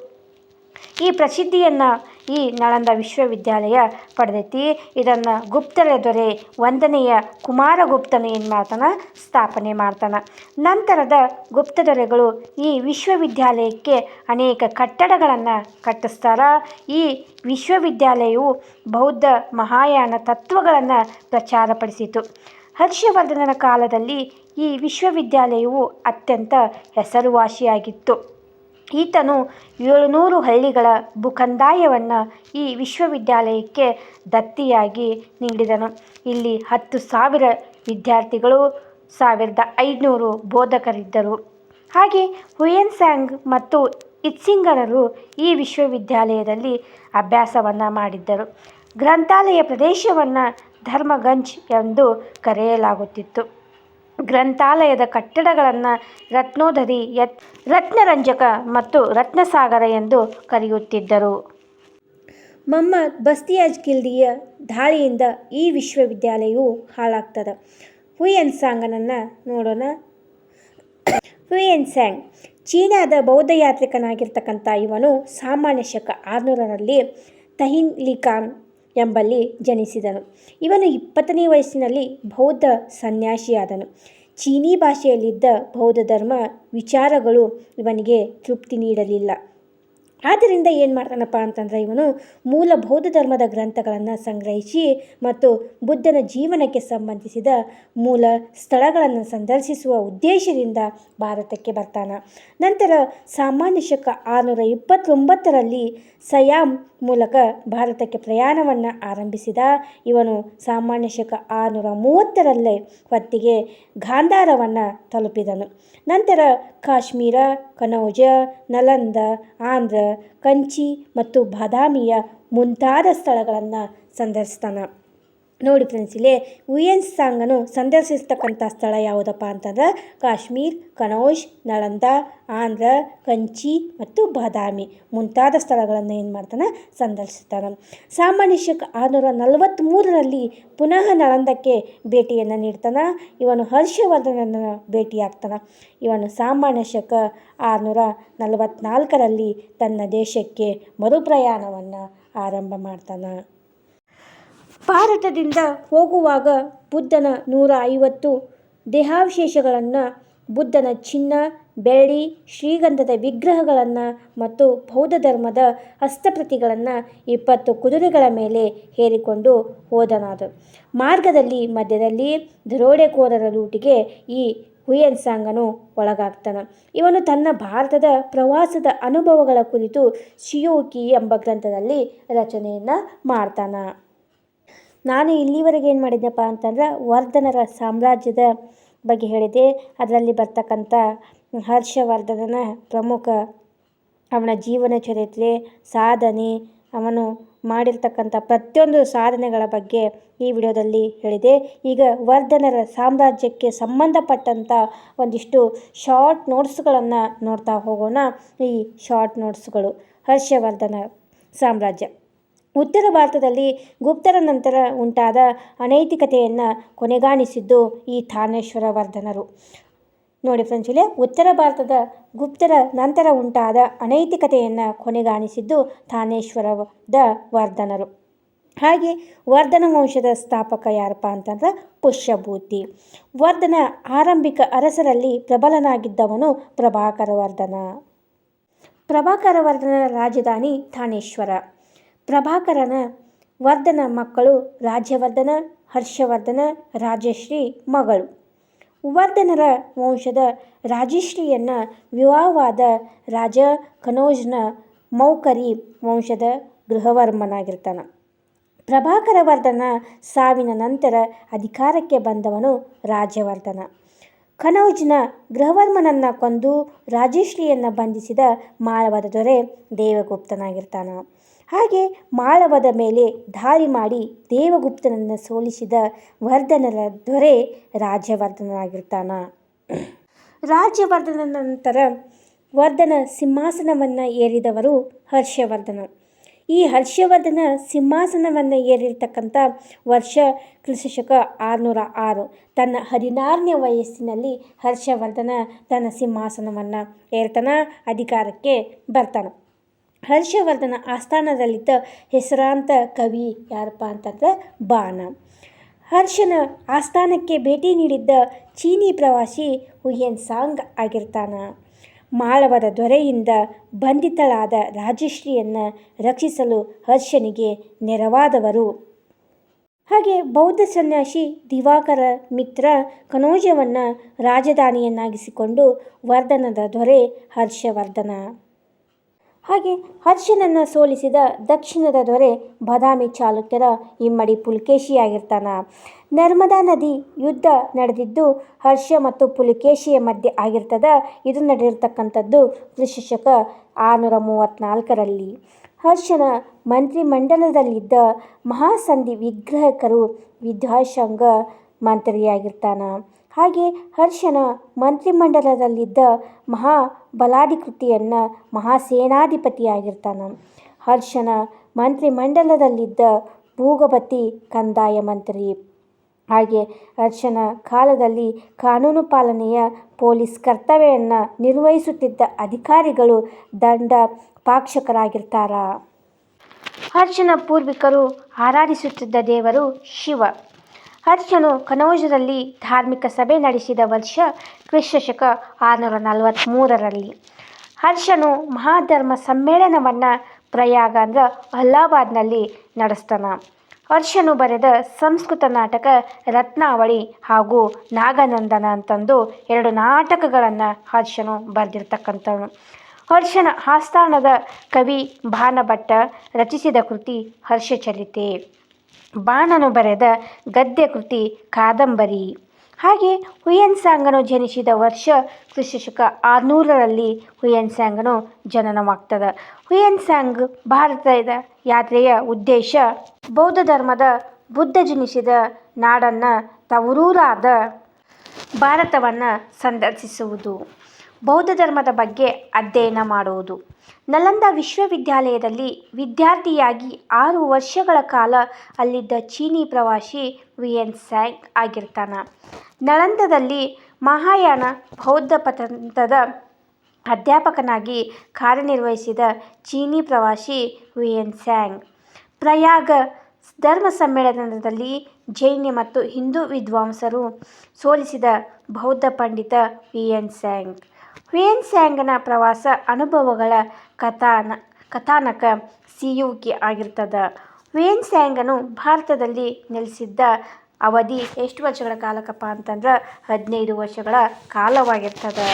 ಈ ಪ್ರಸಿದ್ಧಿಯನ್ನು ಈ ನಳಂದ ವಿಶ್ವವಿದ್ಯಾಲಯ ಪಡೆದೈತಿ. ಇದನ್ನು ಗುಪ್ತರ ದೊರೆ ಒಂದನೆಯ ಕುಮಾರಗುಪ್ತನು ಏನು ಮಾಡ್ತಾನೆ ಸ್ಥಾಪನೆ ಮಾಡ್ತಾನೆ. ನಂತರದ ಗುಪ್ತ ದೊರೆಗಳು ಈ ವಿಶ್ವವಿದ್ಯಾಲಯಕ್ಕೆ ಅನೇಕ ಕಟ್ಟಡಗಳನ್ನು ಕಟ್ಟಿಸ್ತಾರ. ಈ ವಿಶ್ವವಿದ್ಯಾಲಯವು ಬೌದ್ಧ ಮಹಾಯಾನ ತತ್ವಗಳನ್ನು ಪ್ರಚಾರಪಡಿಸಿತು. ಹರ್ಷವರ್ಧನನ ಕಾಲದಲ್ಲಿ ಈ ವಿಶ್ವವಿದ್ಯಾಲಯವು ಅತ್ಯಂತ ಹೆಸರುವಾಸಿಯಾಗಿತ್ತು. ಈತನು ಏಳುನೂರು ಹಳ್ಳಿಗಳ ಭೂಕಂದಾಯವನ್ನು ಈ ವಿಶ್ವವಿದ್ಯಾಲಯಕ್ಕೆ ದತ್ತಿಯಾಗಿ ನೀಡಿದನು. ಇಲ್ಲಿ ಹತ್ತು ಸಾವಿರ ವಿದ್ಯಾರ್ಥಿಗಳು, ಸಾವಿರದ ಐದುನೂರು ಬೋಧಕರಿದ್ದರು. ಹಾಗೆ ಹುಯೆನ್ ಸ್ಯಾಂಗ್ ಮತ್ತು ಇತ್ಸಿಂಗರರು ಈ ವಿಶ್ವವಿದ್ಯಾಲಯದಲ್ಲಿ ಅಭ್ಯಾಸವನ್ನು ಮಾಡಿದ್ದರು. ಗ್ರಂಥಾಲಯ ಪ್ರದೇಶವನ್ನು ಧರ್ಮಗಂಜ್ ಎಂದು ಕರೆಯಲಾಗುತ್ತಿತ್ತು. ಗ್ರಂಥಾಲಯದ ಕಟ್ಟಡಗಳನ್ನು ರತ್ನೋಧರಿ ಯತ್, ರತ್ನರಂಜಕ ಮತ್ತು ರತ್ನಸಾಗರ ಎಂದು ಕರೆಯುತ್ತಿದ್ದರು. ಮೊಹಮ್ಮದ್ ಬಸ್ತಿಯಾಜ್ ಗಿಲ್ದಿಯ ದಾಳಿಯಿಂದ ಈ ವಿಶ್ವವಿದ್ಯಾಲಯವು ಹಾಳಾಗ್ತದೆ. ಹುಯೆನ್ಸಾಂಗನನ್ನು ನೋಡೋಣ. ಹುಯೆನ್ಸಾಂಗ್ ಚೀನಾದ ಬೌದ್ಧ ಯಾತ್ರಿಕನಾಗಿರ್ತಕ್ಕಂಥ ಇವನು ಸಾಮಾನ್ಯ ಶಕ ಆರುನೂರರಲ್ಲಿ ತಹಿನ್ಲಿಕಾನ್ ಎಂಬಲ್ಲಿ ಜನಿಸಿದನು. ಇವನು ಇಪ್ಪತ್ತನೇ ವಯಸ್ಸಿನಲ್ಲಿ ಬೌದ್ಧ ಸನ್ಯಾಸಿಯಾದನು. ಚೀನೀ ಭಾಷೆಯಲ್ಲಿದ್ದ ಬೌದ್ಧ ಧರ್ಮ ವಿಚಾರಗಳು ಇವನಿಗೆ ತೃಪ್ತಿ ನೀಡಲಿಲ್ಲ. ಆದ್ದರಿಂದ ಏನು ಮಾಡ್ತಾನಪ್ಪ ಅಂತಂದರೆ ಇವನು ಮೂಲ ಬೌದ್ಧ ಧರ್ಮದ ಗ್ರಂಥಗಳನ್ನು ಸಂಗ್ರಹಿಸಿ ಮತ್ತು ಬುದ್ಧನ ಜೀವನಕ್ಕೆ ಸಂಬಂಧಿಸಿದ ಮೂಲ ಸ್ಥಳಗಳನ್ನು ಸಂದರ್ಶಿಸುವ ಉದ್ದೇಶದಿಂದ ಭಾರತಕ್ಕೆ ಬರ್ತಾನ. ನಂತರ ಸಾಮಾನ್ಯ ಶಕ ಆರುನೂರ ಇಪ್ಪತ್ತೊಂಬತ್ತರಲ್ಲಿ ಸಯಾಮ್ ಮೂಲಕ ಭಾರತಕ್ಕೆ ಪ್ರಯಾಣವನ್ನು ಆರಂಭಿಸಿದ. ಇವನು ಸಾಮಾನ್ಯ ಶಕ ಆರುನೂರ ಮೂವತ್ತರಲ್ಲೇ ಹೊತ್ತಿಗೆ ಗಾಂಧಾರವನ್ನು ತಲುಪಿದನು. ನಂತರ ಕಾಶ್ಮೀರ ಕನೌಜ ನಲಂದ ಆಂಧ್ರ ಕಂಚಿ ಮತ್ತು ಬಾದಾಮಿಯ ಮುಂತಾದ ಸ್ಥಳಗಳನ್ನು ಸಂದರ್ಶಿಸ್ತಾನೆ. ನೋಡಿ ಫ್ರೆಂಡ್ಸ್, ಇಲ್ಲಿ ಉಯೆನ್ ಸಾಂಗನ್ನು ಸಂದರ್ಶಿಸ್ತಕ್ಕಂಥ ಸ್ಥಳ ಯಾವುದಪ್ಪ ಅಂತಂದ್ರೆ ಕಾಶ್ಮೀರ್, ಕನೌಜ್, ನಳಂದ, ಆಂಧ್ರ, ಕಂಚಿ ಮತ್ತು ಬಾದಾಮಿ ಮುಂತಾದ ಸ್ಥಳಗಳನ್ನು ಏನು ಮಾಡ್ತಾನೆ? ಸಂದರ್ಶಿಸ್ತಾನೆ. ಸಾಮಾನ್ಯ ಶಕ ಆರುನೂರ ನಲವತ್ತ್ಮೂರರಲ್ಲಿ ಪುನಃ ನಳಂದಕ್ಕೆ ಭೇಟಿಯನ್ನು ನೀಡ್ತಾನೆ. ಇವನು ಹರ್ಷವರ್ಧನನ ಭೇಟಿಯಾಗ್ತಾನೆ. ಇವನು ಸಾಮಾನ್ಯ ಶಕ ಆರುನೂರ ನಲವತ್ತ್ನಾಲ್ಕರಲ್ಲಿ ತನ್ನ ದೇಶಕ್ಕೆ ಮರುಪ್ರಯಾಣವನ್ನು ಆರಂಭ ಮಾಡ್ತಾನೆ. ಭಾರತದಿಂದ ಹೋಗುವಾಗ ಬುದ್ಧನ ನೂರ ಐವತ್ತು ದೇಹಾವಶೇಷಗಳನ್ನು ಬುದ್ಧನ ಚಿನ್ನ, ಬೆಳ್ಳಿ, ಶ್ರೀಗಂಧದ ವಿಗ್ರಹಗಳನ್ನು ಮತ್ತು ಬೌದ್ಧ ಧರ್ಮದ ಹಸ್ತಪ್ರತಿಗಳನ್ನು ಇಪ್ಪತ್ತು ಕುದುರೆಗಳ ಮೇಲೆ ಹೇರಿಕೊಂಡು ಹೋದನಾದ. ಮಾರ್ಗದಲ್ಲಿ ಮಧ್ಯದಲ್ಲಿ ದರೋಡೆಕೋರರ ಲೂಟಿಗೆ ಈ ಹುಯೆನ್ ಸಾಂಗನು ಒಳಗಾಗ್ತಾನೆ. ಇವನು ತನ್ನ ಭಾರತದ ಪ್ರವಾಸದ ಅನುಭವಗಳ ಕುರಿತು ಶಿಯೋಕಿ ಎಂಬ ಗ್ರಂಥದಲ್ಲಿ ರಚನೆಯನ್ನು ಮಾಡ್ತಾನೆ. ನಾನು ಇಲ್ಲಿವರೆಗೆ ಏನು ಮಾಡಿದ್ದೆಪ್ಪ ಅಂತಂದ್ರೆ ವರ್ಧನರ ಸಾಮ್ರಾಜ್ಯದ ಬಗ್ಗೆ ಹೇಳಿದೆ. ಅದರಲ್ಲಿ ಬರ್ತಕ್ಕಂಥ ಹರ್ಷವರ್ಧನನ ಪ್ರಮುಖ ಅವನ ಜೀವನ ಚರಿತ್ರೆ, ಸಾಧನೆ, ಅವನು ಮಾಡಿರ್ತಕ್ಕಂಥ ಪ್ರತಿಯೊಂದು ಸಾಧನೆಗಳ ಬಗ್ಗೆ ಈ ವಿಡಿಯೋದಲ್ಲಿ ಹೇಳಿದೆ. ಈಗ ವರ್ಧನರ ಸಾಮ್ರಾಜ್ಯಕ್ಕೆ ಸಂಬಂಧಪಟ್ಟಂಥ ಒಂದಿಷ್ಟು ಶಾರ್ಟ್ ನೋಟ್ಸ್ಗಳನ್ನು ನೋಡ್ತಾ ಹೋಗೋಣ. ಈ ಶಾರ್ಟ್ ನೋಟ್ಸ್ಗಳು ಹರ್ಷವರ್ಧನ ಸಾಮ್ರಾಜ್ಯ. ಉತ್ತರ ಭಾರತದಲ್ಲಿ ಗುಪ್ತರ ನಂತರ ಉಂಟಾದ ಅನೈತಿಕತೆಯನ್ನು ಕೊನೆಗಾಣಿಸಿದ್ದು ಈ ಥಾನೇಶ್ವರ ವರ್ಧನರು ನೋಡಿ ಫ್ರೆಂಡ್ಸ್ ಇಲ್ಲಿ ಉತ್ತರ ಭಾರತದ ಗುಪ್ತರ ನಂತರ ಉಂಟಾದ ಅನೈತಿಕತೆಯನ್ನು ಕೊನೆಗಾಣಿಸಿದ್ದು ಥಾನೇಶ್ವರದ ವರ್ಧನರು. ಹಾಗೆ ವರ್ಧನ ವಂಶದ ಸ್ಥಾಪಕ ಯಾರಪ್ಪ ಅಂತಂದ್ರೆ ಪುಷ್ಯಭೂತಿ. ವರ್ಧನ ಆರಂಭಿಕ ಅರಸರಲ್ಲಿ ಪ್ರಬಲನಾಗಿದ್ದವನು ಪ್ರಭಾಕರ ವರ್ಧನ. ಪ್ರಭಾಕರ ವರ್ಧನ ರಾಜಧಾನಿ ಥಾನೇಶ್ವರ ಪ್ರಭಾಕರನ ವರ್ಧನ ಮಕ್ಕಳು ರಾಜ್ಯವರ್ಧನ, ಹರ್ಷವರ್ಧನ, ರಾಜಶ್ರೀ ಮಗಳು. ವರ್ಧನರ ವಂಶದ ರಾಜಶ್ರೀಯನ್ನು ವಿವಾಹವಾದ ರಾಜ ಕನೋಜ್ನ ಮೌಕರಿ ವಂಶದ ಗೃಹವರ್ಮನಾಗಿರ್ತಾನೆ. ಪ್ರಭಾಕರ ವರ್ಧನ ಸಾವಿನ ನಂತರ ಅಧಿಕಾರಕ್ಕೆ ಬಂದವನು ರಾಜ್ಯವರ್ಧನ. ಕನೌಜ್ನ ಗೃಹವರ್ಮನನ್ನು ಕೊಂದು ರಾಜಶ್ರೀಯನ್ನು ಬಂಧಿಸಿದ ಮಾಳವದ ದೊರೆ ದೇವಗುಪ್ತನಾಗಿರ್ತಾನೆ. ಹಾಗೆ ಮಾಳವದ ಮೇಲೆ ದಾಳಿ ಮಾಡಿ ದೇವಗುಪ್ತನನ್ನು ಸೋಲಿಸಿದ ವರ್ಧನರ ದೊರೆ ರಾಜ್ಯವರ್ಧನನಾಗಿರ್ತಾನ. ರಾಜ್ಯವರ್ಧನ ನಂತರ ವರ್ಧನ ಸಿಂಹಾಸನವನ್ನು ಏರಿದವರು ಹರ್ಷವರ್ಧನ. ಈ ಹರ್ಷವರ್ಧನ ಸಿಂಹಾಸನವನ್ನು ಏರಿರ್ತಕ್ಕಂಥ ವರ್ಷ ಕ್ರಿಸ್ತಶಕ ಆರುನೂರ ಆರು. ತನ್ನ ಹದಿನಾರನೇ ವಯಸ್ಸಿನಲ್ಲಿ ಹರ್ಷವರ್ಧನ ತನ್ನ ಸಿಂಹಾಸನವನ್ನು ಏರ್ತಾನ, ಅಧಿಕಾರಕ್ಕೆ ಬರ್ತಾನೆ. ಹರ್ಷವರ್ಧನ ಆಸ್ಥಾನದಲ್ಲಿದ್ದ ಹೆಸರಾಂತ ಕವಿ ಯಾರಪ್ಪ ಅಂತಂದ್ರೆ ಬಾಣ. ಹರ್ಷನ ಆಸ್ಥಾನಕ್ಕೆ ಭೇಟಿ ನೀಡಿದ್ದ ಚೀನಿ ಪ್ರವಾಸಿ ಹುಯೆನ್ ಸಾಂಗ್ ಆಗಿರ್ತಾನ. ಮಾಳವದ ದೊರೆಯಿಂದ ಬಂಧಿತಳಾದ ರಾಜಶ್ರೀಯನ್ನು ರಕ್ಷಿಸಲು ಹರ್ಷನಿಗೆ ನೆರವಾದವರು. ಹಾಗೆ ಬೌದ್ಧ ಸನ್ಯಾಸಿ ದಿವಾಕರ ಮಿತ್ರ ಕನೋಜವನ್ನು ರಾಜಧಾನಿಯನ್ನಾಗಿಸಿಕೊಂಡು ವರ್ಧನದ ದೊರೆ ಹರ್ಷವರ್ಧನ. ಹಾಗೆ ಹರ್ಷನನ್ನು ಸೋಲಿಸಿದ ದಕ್ಷಿಣದ ದೊರೆ ಬದಾಮಿ ಚಾಲುಕ್ಯರ ಇಮ್ಮಡಿ ಪುಲಕೇಶಿಯಾಗಿರ್ತಾನ. ನರ್ಮದಾ ನದಿ ಯುದ್ಧ ನಡೆದಿದ್ದು ಹರ್ಷ ಮತ್ತು ಪುಲಕೇಶಿಯ ಮಧ್ಯೆ ಆಗಿರ್ತದ. ಇದು ನಡೆದಿರ್ತಕ್ಕಂಥದ್ದು ಕ್ರಿಶಕ ಆರುನೂರ ಮೂವತ್ತ್ನಾಲ್ಕರಲ್ಲಿ ಹರ್ಷನ ಮಂತ್ರಿಮಂಡಲದಲ್ಲಿದ್ದ ಮಹಾಸಂಧಿ ವಿಗ್ರಹಕರು ವಿದ್ಯಾಶಂಗ ಮಂತ್ರಿಯಾಗಿರ್ತಾನ. ಹಾಗೆ ಹರ್ಷನ ಮಂತ್ರಿಮಂಡಲದಲ್ಲಿದ್ದ ಮಹಾ ಬಲಾಧಿಕೃತಿಯನ್ನು ಮಹಾಸೇನಾಧಿಪತಿಯಾಗಿರ್ತಾನ. ಹರ್ಷನ ಮಂತ್ರಿಮಂಡಲದಲ್ಲಿದ್ದ ಭೂಗಪತಿ ಕಂದಾಯ ಮಂತ್ರಿ. ಹಾಗೆ ಹರ್ಷನ ಕಾಲದಲ್ಲಿ ಕಾನೂನು ಪಾಲನೆಯ ಪೊಲೀಸ್ ಕರ್ತವ್ಯವನ್ನು ನಿರ್ವಹಿಸುತ್ತಿದ್ದ ಅಧಿಕಾರಿಗಳು ದಂಡ ಪಾಕ್ಷಕರಾಗಿರ್ತಾರ. ಹರ್ಷನ ಪೂರ್ವಿಕರು ಆರಾಧಿಸುತ್ತಿದ್ದ ದೇವರು ಶಿವ. ಹರ್ಷನು ಕನೌಜದಲ್ಲಿ ಧಾರ್ಮಿಕ ಸಭೆ ನಡೆಸಿದ ವರ್ಷ ಕ್ರಿಸ್ತಶಕ ಆರುನೂರ ನಲವತ್ತ್ಮೂರರಲ್ಲಿ ಹರ್ಷನು ಮಹಾಧರ್ಮ ಸಮ್ಮೇಳನವನ್ನು ಪ್ರಯಾಗ ಅಂದ್ರೆ ಅಲಹಾಬಾದ್ನಲ್ಲಿ ನಡೆಸ್ತಾನ. ಹರ್ಷನು ಬರೆದ ಸಂಸ್ಕೃತ ನಾಟಕ ರತ್ನಾವಳಿ ಹಾಗೂ ನಾಗನಂದನ ಅಂತಂದು ಎರಡು ನಾಟಕಗಳನ್ನು ಹರ್ಷನು ಬರೆದಿರ್ತಕ್ಕಂಥವನು. ಹರ್ಷನ ಆಸ್ಥಾನದ ಕವಿ ಭಾನಭಟ್ಟ ರಚಿಸಿದ ಕೃತಿ ಹರ್ಷಚರಿತೆ. ಬಾಣನು ಬರೆದ ಗದ್ಯ ಕೃತಿ ಕಾದಂಬರಿ. ಹಾಗೆ ಹುಯೆನ್ ಸಾಂಗನು ಜನಿಸಿದ ವರ್ಷ ಕ್ರಿಸ್ತಶಕ ಆರುನೂರರಲ್ಲಿ ಹುಯೆನ್ ಸಾಂಗನು ಜನನವಾಗ್ತದೆ. ಹುಯೆನ್ ಸಾಂಗ್ ಭಾರತದ ಯಾತ್ರೆಯ ಉದ್ದೇಶ ಬೌದ್ಧ ಧರ್ಮದ ಬುದ್ಧ ಜನಿಸಿದ ನಾಡನ್ನು ತವರೂರಾದ ಭಾರತವನ್ನು ಸಂದರ್ಶಿಸುವುದು. ಬೌದ್ಧ ಧರ್ಮದ ಬಗ್ಗೆ ಅಧ್ಯಯನ ಮಾಡುವುದು. ನಲಂದ ವಿಶ್ವವಿದ್ಯಾಲಯದಲ್ಲಿ ವಿದ್ಯಾರ್ಥಿಯಾಗಿ ಆರು ವರ್ಷಗಳ ಕಾಲ ಅಲ್ಲಿದ್ದ ಚೀನಿ ಪ್ರವಾಸಿ ವಿಯೆನ್ ಸ್ಯಾಂಗ್ ಆಗಿರ್ತಾನೆ. ನಳಂದದಲ್ಲಿ ಮಹಾಯಾನ ಬೌದ್ಧ ಪತಂತದ ಅಧ್ಯಾಪಕನಾಗಿ ಕಾರ್ಯನಿರ್ವಹಿಸಿದ ಚೀನಿ ಪ್ರವಾಸಿ ವಿಯೆನ್ ಸ್ಯಾಂಗ್. ಪ್ರಯಾಗ ಧರ್ಮ ಸಮ್ಮೇಳನದಲ್ಲಿ ಜೈನ ಮತ್ತು ಹಿಂದೂ ವಿದ್ವಾಂಸರು ಸೋಲಿಸಿದ ಬೌದ್ಧ ಪಂಡಿತ ವಿಯೆನ್ ಸ್ಯಾಂಗ್. ವಿಯೆನ್ ಸ್ಯಾಂಗನ ಪ್ರವಾಸ ಅನುಭವಗಳ ಕಥಾನ, ಕಥಾನಕ ಸಿಯುಕಿ ಆಗಿರ್ತದೆ. ವಿಯೆನ್ ಸ್ಯಾಂಗನು ಭಾರತದಲ್ಲಿ ನೆಲೆಸಿದ್ದ ಅವಧಿ ಎಷ್ಟು ವರ್ಷಗಳ ಕಾಲಕ್ಕಪ್ಪ ಅಂತಂದ್ರೆ ಹದಿನೈದು ವರ್ಷಗಳ ಕಾಲವಾಗಿರ್ತದೆ.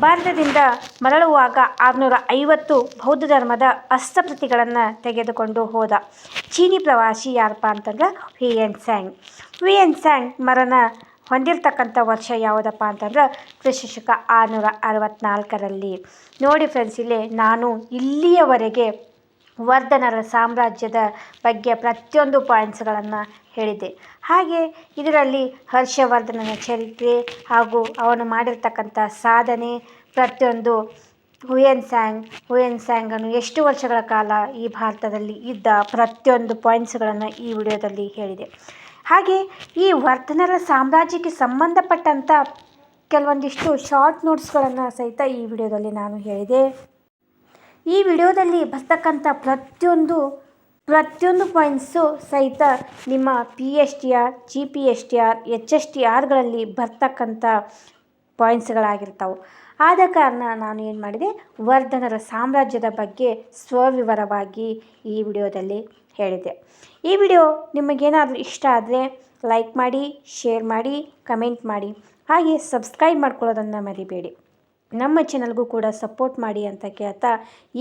ಭಾರತದಿಂದ ಮರಳುವಾಗ ಆರುನೂರ ಐವತ್ತು ಬೌದ್ಧ ಧರ್ಮದ ಹಸ್ತಪ್ರತಿಗಳನ್ನು ತೆಗೆದುಕೊಂಡು ಹೋದ ಚೀನಿ ಪ್ರವಾಸಿ ಯಾರಪ್ಪ ಅಂತಂದ್ರೆ ವಿಯೆನ್ ಸ್ಯಾಂಗ್. ವಿಯೆನ್ ಸ್ಯಾಂಗ್ ಮರಣ ಹೊಂದಿರತಕ್ಕಂಥ ವರ್ಷ ಯಾವುದಪ್ಪ ಅಂತಂದ್ರೆ ಕ್ರಿಸ್ತಶಕ ಆರುನೂರ ಅರವತ್ತ್ನಾಲ್ಕರಲ್ಲಿ ನೋಡಿ ಫ್ರೆಂಡ್ಸ್ ಇಲ್ಲಿ ನಾನು ಇಲ್ಲಿಯವರೆಗೆ ವರ್ಧನರ ಸಾಮ್ರಾಜ್ಯದ ಬಗ್ಗೆ ಪ್ರತಿಯೊಂದು ಪಾಯಿಂಟ್ಸ್ಗಳನ್ನು ಹೇಳಿದೆ ಹಾಗೆ ಇದರಲ್ಲಿ ಹರ್ಷವರ್ಧನನ ಚರಿತ್ರೆ ಹಾಗೂ ಅವನು ಮಾಡಿರ್ತಕ್ಕಂಥ ಸಾಧನೆ, ಪ್ರತಿಯೊಂದು ಹುಯೆನ್ ಸ್ಯಾಂಗ್, ಹುಯೆನ್ ಸ್ಯಾಂಗನ್ನು ಎಷ್ಟು ವರ್ಷಗಳ ಕಾಲ ಈ ಭಾರತದಲ್ಲಿ ಇದ್ದ ಪ್ರತಿಯೊಂದು ಪಾಯಿಂಟ್ಸ್ಗಳನ್ನು ಈ ವಿಡಿಯೋದಲ್ಲಿ ಹೇಳಿದೆ. ಹಾಗೆ ಈ ವರ್ಧನರ ಸಾಮ್ರಾಜ್ಯಕ್ಕೆ ಸಂಬಂಧಪಟ್ಟಂಥ ಕೆಲವೊಂದಿಷ್ಟು ಶಾರ್ಟ್ ನೋಟ್ಸ್ಗಳನ್ನು ಸಹಿತ ಈ ವಿಡಿಯೋದಲ್ಲಿ ನಾನು ಹೇಳಿದೆ. ಈ ವಿಡಿಯೋದಲ್ಲಿ ಬರ್ತಕ್ಕಂಥ ಪ್ರತಿಯೊಂದು ಪ್ರತಿಯೊಂದು ಪಾಯಿಂಟ್ಸು ಸಹಿತ ನಿಮ್ಮ P H T R G P S T R H S T ಆರ್ಗಳಲ್ಲಿ ಬರ್ತಕ್ಕಂಥ ಪಾಯಿಂಟ್ಸ್ಗಳಾಗಿರ್ತಾವೆ ಆದ ಕಾರಣ ನಾನು ಏನು ಮಾಡಿದೆ, ವರ್ಧನರ ಸಾಮ್ರಾಜ್ಯದ ಬಗ್ಗೆ ಸ್ವವಿವರವಾಗಿ ಈ ವಿಡಿಯೋದಲ್ಲಿ ಹೇಳಿದೆ ಈ ವಿಡಿಯೋ ನಿಮಗೇನಾದರೂ ಇಷ್ಟ ಆದರೆ ಲೈಕ್ ಮಾಡಿ, ಶೇರ್ ಮಾಡಿ, ಕಮೆಂಟ್ ಮಾಡಿ. ಹಾಗೆ ಸಬ್ಸ್ಕ್ರೈಬ್ ಮಾಡ್ಕೊಳ್ಳೋದನ್ನು ಮರಿಬೇಡಿ. ನಮ್ಮ ಚಾನಲ್ಗೂ ಕೂಡ ಸಪೋರ್ಟ್ ಮಾಡಿ ಅಂತ ಕೇಳ್ತಾ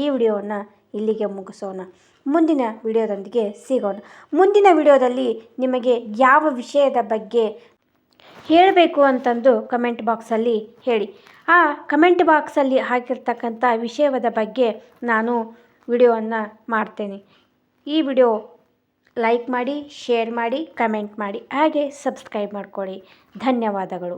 ಈ ವಿಡಿಯೋವನ್ನು ಇಲ್ಲಿಗೆ ಮುಗಿಸೋಣ. ಮುಂದಿನ ವಿಡಿಯೋದೊಂದಿಗೆ ಸಿಗೋಣ. ಮುಂದಿನ ವಿಡಿಯೋದಲ್ಲಿ ನಿಮಗೆ ಯಾವ ವಿಷಯದ ಬಗ್ಗೆ ಹೇಳಬೇಕು ಅಂತಂದು ಕಮೆಂಟ್ ಬಾಕ್ಸಲ್ಲಿ ಹೇಳಿ. ಆ ಕಮೆಂಟ್ ಬಾಕ್ಸಲ್ಲಿ ಹಾಕಿರ್ತಕ್ಕಂಥ ವಿಷಯದ ಬಗ್ಗೆ ನಾನು ವಿಡಿಯೋವನ್ನು ಮಾಡ್ತೇನೆ. ಈ ವಿಡಿಯೋ ಲೈಕ್ ಮಾಡಿ ಶೇರ್ ಮಾಡಿ ಕಮೆಂಟ್ ಮಾಡಿ ಹಾಗೆ ಸಬ್ಸ್ಕ್ರೈಬ್ ಮಾಡ್ಕೊಳ್ಳಿ. ಧನ್ಯವಾದಗಳು.